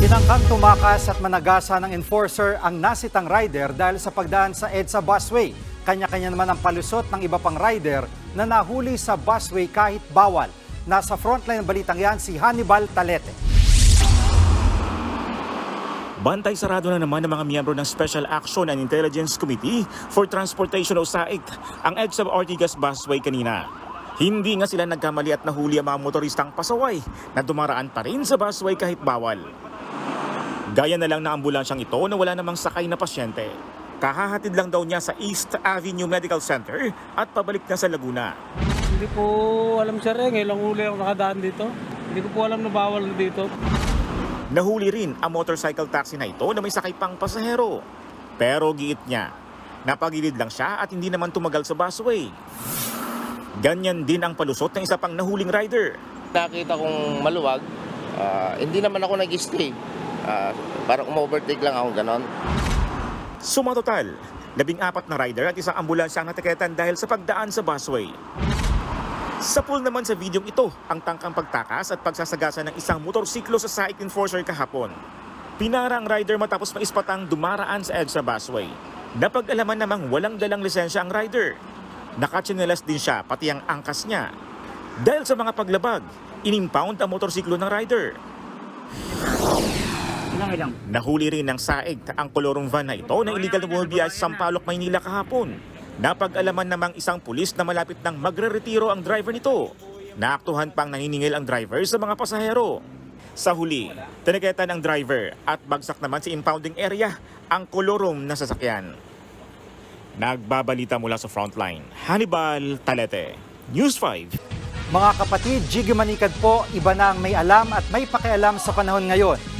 Tinangkang tumakas at managasa ng enforcer ang nasitang rider dahil sa pagdaan sa EDSA busway. Kanya-kanya naman ang palusot ng iba pang rider na nahuli sa busway kahit bawal. Nasa frontline ng balitang yan si Hannibal Talete. Bantay sarado na naman ng mga miyembro ng Special Action and Intelligence Committee for Transportation o SAIC ang EDSA Ortigas Busway kanina. Hindi nga sila nagkamali at nahuli ang mga motoristang pasaway na dumaraan pa rin sa busway kahit bawal. Gaya na lang na ambulansyang ito na wala namang sakay na pasyente. Kahahatid lang daw niya sa East Avenue Medical Center at pabalik na sa Laguna. Hindi po alam sir eh, ngayon lang huli ako nakadaan dito. Hindi ko po alam na bawal na dito. Nahuli rin ang motorcycle taxi na ito na may sakay pang pasahero. Pero giit niya, napagilid lang siya at hindi naman tumagal sa busway. Ganyan din ang palusot ng isa pang nahuling rider. nakita kong maluwag, ah, hindi naman ako nag-stay. Ah, parang umovertake lang ako ganon. Sumatotal, labing apat na rider at isang ambulansya ang natiketan dahil sa pagdaan sa busway. Sa pool naman sa videong ito, ang tangkang pagtakas at pagsasagasa ng isang motorsiklo sa SAIC enforcer kahapon. Pinara ang rider matapos maispatang dumaraan sa EDSA busway. Napag-alaman namang walang dalang lisensya ang rider. Nakatsinelas din siya pati ang angkas niya. Dahil sa mga paglabag, inimpound ang motorsiklo ng rider. Nahuli rin ng SAIG ang kolorong van na ito na illegal na bumabiyahe sa Sampaloc, Maynila kahapon. Napag-alaman namang isang pulis na malapit nang magre-retiro ang driver nito. Naaktuhan pang naniningil ang driver sa mga pasahero. Sa huli, tinageta ng driver at bagsak naman sa impounding area ang kolorong na sasakyan. Nagbabalita mula sa frontline, Hannibal Talete, News 5. Mga kapatid, Jiggy Manikad po, iba na ang may alam at may pakialam sa panahon ngayon.